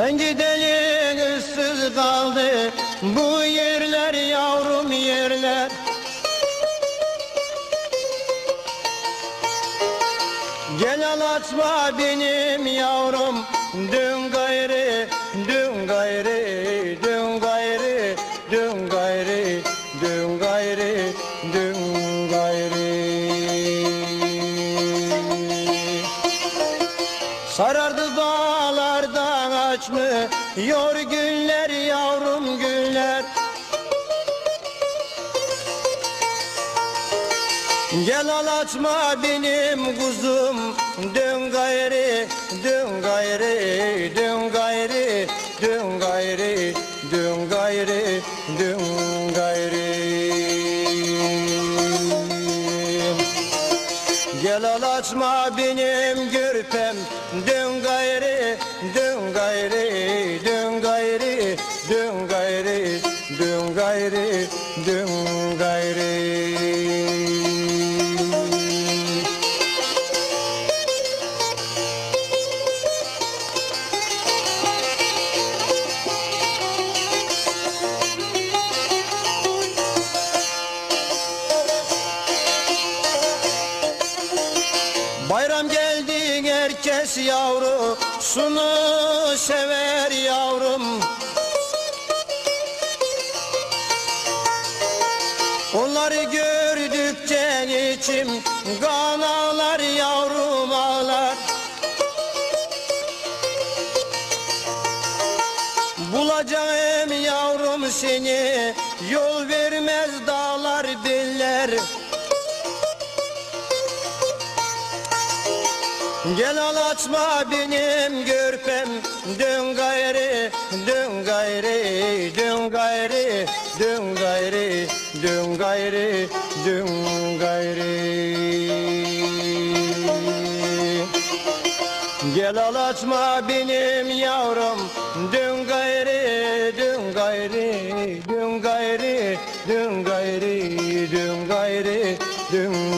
Sen gideli ıssız kaldı. Bu yerler yavrum yerler. Gel al açma benim yavrum. Dün gayrı, dün gayrı, dün gayrı, dün gayrı, dün gayrı, dün gayrı. Sarardı bağlardan açmı Yor günler yavrum günler Gel al açma benim kuzum Dön gayri, dön gayri, dön gayri, dön gayri, dön gayri, dön gayri Gel al açma benim görpem Dön gayri, dön gayri, dön gayri, dön gayri, dön gayri, dön gayri herkes yavru Sunu sever yavrum. Onları gördükçe içim kan ağlar yavrum ağlar. Bulacağım yavrum seni Yol vermez dağlar diller Gel al açma benim görpem Dön gayri, dön gayri, dön gayri, dön gayri, dön gayri, dön gayri Gel al açma benim yavrum Dön gayri, dön gayri, dön gayri, dön gayri, dön gayri, dön gayri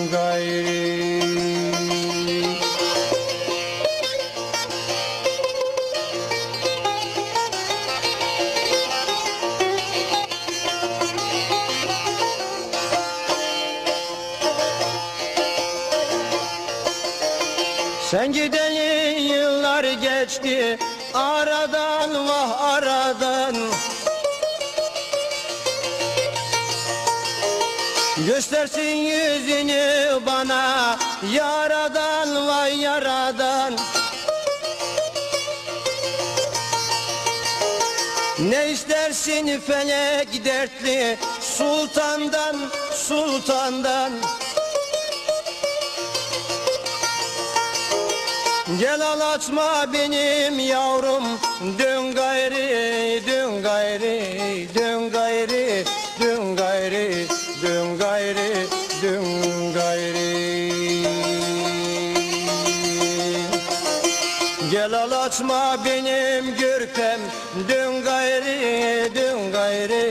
Sen gideli yıllar geçti aradan vah aradan. Göstersin yüzünü bana yaradan vay yaradan. Ne istersin felek dertli sultandan sultandan Gel al açma benim yavrum. Dön gayri, dön gayri, dön gayri, dön gayri, dön gayri, dön gayri. Gel al açma benim gayri, dön gayri, dön gayri,